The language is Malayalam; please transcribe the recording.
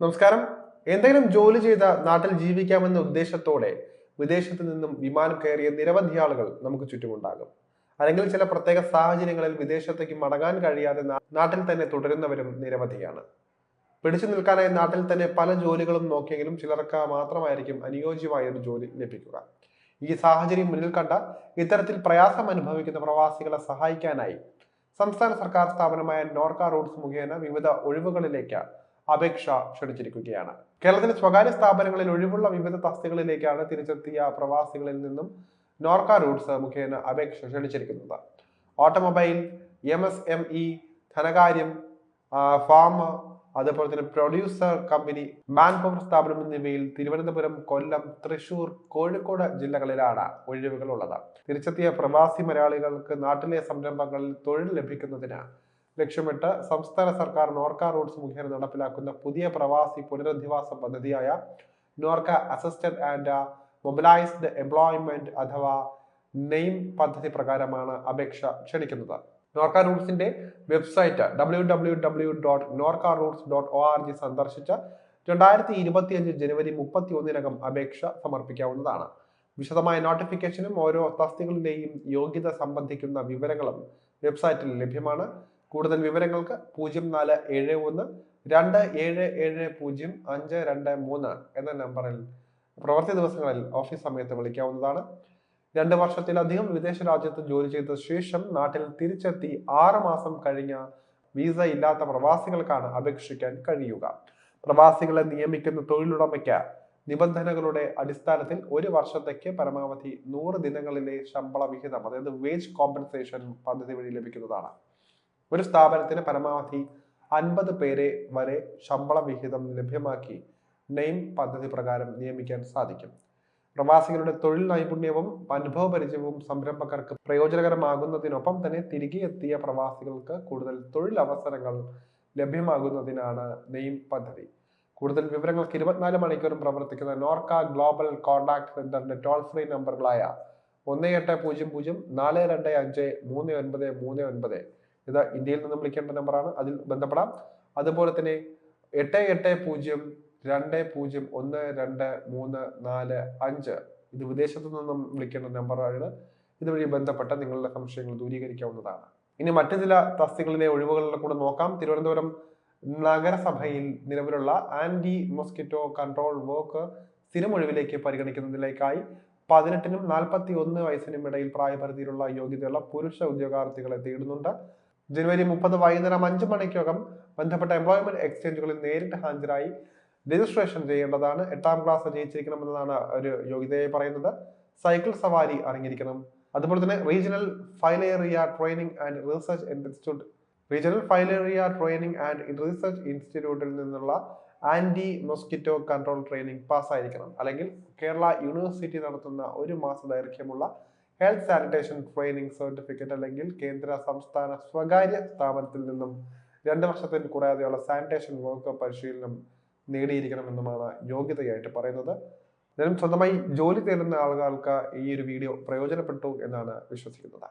നമസ്കാരം. എന്തെങ്കിലും ജോലി ചെയ്ത നാട്ടിൽ ജീവിക്കാമെന്ന ഉദ്ദേശത്തോടെ വിദേശത്ത് നിന്നും വിമാനം കയറിയ നിരവധി ആളുകൾ നമുക്ക് ചുറ്റുമുണ്ടാകും. അല്ലെങ്കിൽ ചില പ്രത്യേക സാഹചര്യങ്ങളിൽ വിദേശത്തേക്ക് മടങ്ങാൻ കഴിയാതെ നാട്ടിൽ തന്നെ തുടരുന്നവരും നിരവധിയാണ്. പിടിച്ചു നിൽക്കാനായി നാട്ടിൽ തന്നെ പല ജോലികളും നോക്കിയെങ്കിലും ചിലർക്ക് മാത്രമായിരിക്കും അനുയോജ്യമായ ഒരു ജോലി ലഭിക്കുക. ഈ സാഹചര്യം മുന്നിൽ കണ്ട ഇത്തരത്തിൽ പ്രയാസം അനുഭവിക്കുന്ന പ്രവാസികളെ സഹായിക്കാനായി സംസ്ഥാന സർക്കാർ സ്ഥാപനമായ നോർക്ക റൂട്ട്സ് മുഖേന വിവിധ ഒഴിവുകളിലേക്ക് അപേക്ഷ ക്ഷണിച്ചിരിക്കുകയാണ്. കേരളത്തിലെ സ്വകാര്യ സ്ഥാപനങ്ങളിൽ ഒഴിവുള്ള വിവിധ തസ്തികളിലേക്കാണ് തിരിച്ചെത്തിയ പ്രവാസികളിൽ നിന്നും നോർക്ക റൂട്ട്സ് മുഖേന അപേക്ഷ ക്ഷണിച്ചിരിക്കുന്നത്. Automobile M S M E ധനകാര്യം ഫാം അതുപോലെ തന്നെ പ്രൊഡ്യൂസർ കമ്പനി മാൻ പവർ സ്ഥാപനം എന്നിവയിൽ തിരുവനന്തപുരം കൊല്ലം തൃശൂർ കോഴിക്കോട് ജില്ലകളിലാണ് ഒഴിവുകൾ ഉള്ളത്. തിരിച്ചെത്തിയ പ്രവാസി മലയാളികൾക്ക് നാട്ടിലെ സംരംഭങ്ങളിൽ തൊഴിൽ ലഭിക്കുന്നതിന് ലക്ഷ്യമിട്ട് സംസ്ഥാന സർക്കാർ നോർക്ക റൂട്ട്സ് മുഖേന നടപ്പിലാക്കുന്ന പുതിയ പ്രവാസി പുനരധിവാസ പദ്ധതിയായ Norka assisted and mobilised employment അഥവാ നെയിം പദ്ധതി പ്രകാരമാണ് അപേക്ഷ ക്ഷണിക്കുന്നത്. Norka റൂട്ട്സിന്റെ website W W W dot Norka Roots dot O R G സന്ദർശിച്ച് രണ്ടായിരത്തി ഇരുപത്തിയഞ്ച് ജനുവരി മുപ്പത്തി ഒന്നിനകം അപേക്ഷ സമർപ്പിക്കാവുന്നതാണ്. വിശദമായ നോട്ടിഫിക്കേഷനും ഓരോ തസ്തികളിലെയും യോഗ്യത സംബന്ധിക്കുന്ന വിവരങ്ങളും വെബ്സൈറ്റിൽ ലഭ്യമാണ്. കൂടുതൽ വിവരങ്ങൾക്ക് പൂജ്യം നാല് ഏഴ് ഒന്ന് രണ്ട് ഏഴ് ഏഴ് പൂജ്യം അഞ്ച് രണ്ട് മൂന്ന് എന്ന നമ്പറിൽ പ്രവൃത്തി ദിവസങ്ങളിൽ ഓഫീസ് സമയത്ത് വിളിക്കാവുന്നതാണ്. രണ്ട് വർഷത്തിലധികം വിദേശ രാജ്യത്ത് ജോലി ചെയ്ത ശേഷം നാട്ടിൽ തിരിച്ചെത്തി ആറ് മാസം കഴിഞ്ഞ വിസ ഇല്ലാത്ത പ്രവാസികൾക്കാണ് അപേക്ഷിക്കാൻ കഴിയുക. പ്രവാസികളെ നിയമിക്കുന്ന തൊഴിലുടമയ്ക്ക് നിബന്ധനകളുടെ അടിസ്ഥാനത്തിൽ ഒരു വർഷത്തേക്ക് പരമാവധി നൂറ് ദിനങ്ങളിലെ ശമ്പള വിഹിതം അതായത് വേജ് കോമ്പൻസേഷൻ പദ്ധതി വഴി ലഭിക്കുന്നതാണ്. ഒരു സ്ഥാപനത്തിന് പരമാവധി അൻപത് പേരെ വരെ ശമ്പള വിഹിതം ലഭ്യമാക്കി നെയിം പദ്ധതി പ്രകാരം നിയമിക്കാൻ സാധിക്കും. പ്രവാസികളുടെ തൊഴിൽ നൈപുണ്യവും അനുഭവ പരിചയവും സംരംഭകർക്ക് പ്രയോജനകരമാകുന്നതിനൊപ്പം തന്നെ തിരികെ എത്തിയ പ്രവാസികൾക്ക് കൂടുതൽ തൊഴിൽ അവസരങ്ങൾ ലഭ്യമാകുന്നതിനാണ് നെയിം പദ്ധതി. കൂടുതൽ വിവരങ്ങൾക്ക് ഇരുപത്തിനാല് മണിക്കൂറും പ്രവർത്തിക്കുന്ന നോർക്ക ഗ്ലോബൽ കോൺടാക്ട് സെന്ററിന്റെ ടോൾ ഫ്രീ നമ്പറുകളായ ഒന്ന് എട്ട് പൂജ്യം പൂജ്യം നാല് രണ്ട് അഞ്ച് മൂന്ന് ഒൻപത് മൂന്ന് ഒൻപത് ഇത് ഇന്ത്യയിൽ നിന്നും വിളിക്കേണ്ട നമ്പറാണ്. അതിൽ ബന്ധപ്പെടാം. അതുപോലെ തന്നെ എട്ട് എട്ട് പൂജ്യം രണ്ട് പൂജ്യം ഒന്ന് രണ്ട് മൂന്ന് നാല് അഞ്ച് ഇത് വിദേശത്തു നിന്നും വിളിക്കേണ്ട നമ്പറാണ്. ഇതുവഴി ബന്ധപ്പെട്ട നിങ്ങളുടെ സംശയങ്ങൾ ദൂരീകരിക്കാവുന്നതാണ്. ഇനി മറ്റു ചില തസ്തികളിലെ ഒഴിവുകളിലെ കൂടെ നോക്കാം. തിരുവനന്തപുരം നഗരസഭയിൽ നിലവിലുള്ള ആന്റി മോസ്കിറ്റോ കൺട്രോൾ വർക്ക് സ്ഥിരം ഒഴിവിലേക്ക് പരിഗണിക്കുന്നതിലേക്കായി പതിനെട്ടിനും നാൽപ്പത്തി ഒന്ന് വയസ്സിനും ഇടയിൽ പ്രായപരിധിയിലുള്ള യോഗ്യതയുള്ള പുരുഷ ഉദ്യോഗാർത്ഥികളെ തേടുന്നുണ്ട്. ജനുവരി മുപ്പത് വൈകുന്നേരം അഞ്ച് മണിക്കകം ബന്ധപ്പെട്ട എംപ്ലോയ്മെന്റ് എക്സ്ചേഞ്ചുകളിൽ നേരിട്ട് ഹാജരായി രജിസ്ട്രേഷൻ ചെയ്യേണ്ടതാണ്. എട്ടാം ക്ലാസ് ജയിച്ചിരിക്കണമെന്നതാണ് ഒരു യോഗ്യതയായി പറയുന്നത്. സൈക്കിൾ സവാരി അറിഞ്ഞിരിക്കണം അതുപോലെ തന്നെ regional filaria training and research institute regional filaria training and research ഇൻസ്റ്റിറ്റ്യൂട്ടിൽ നിന്നുള്ള ആന്റി മൊസ്കിറ്റോ കൺട്രോൾ ട്രെയിനിങ് പാസ്സായിരിക്കണം അല്ലെങ്കിൽ കേരള യൂണിവേഴ്സിറ്റി നടത്തുന്ന ഒരു മാസ ദൈർഘ്യമുള്ള ഹെൽത്ത് സാനിറ്റേഷൻ ട്രെയിനിങ് സർട്ടിഫിക്കറ്റ് അല്ലെങ്കിൽ കേന്ദ്ര സംസ്ഥാന സ്വകാര്യ സ്ഥാപനത്തിൽ നിന്നും രണ്ട് വർഷത്തിന് കൂടാതെയുള്ള സാനിറ്റേഷൻ വർക്ക് പരിശീലനം നേടിയിരിക്കണമെന്നുമാണ് യോഗ്യതയായിട്ട് പറയുന്നത്. ഞാനും സ്വന്തമായി ജോലി തേടുന്ന ആളുകൾക്ക് ഈ ഒരു വീഡിയോ പ്രയോജനപ്പെട്ടു എന്നാണ് വിശ്വസിക്കുന്നത്.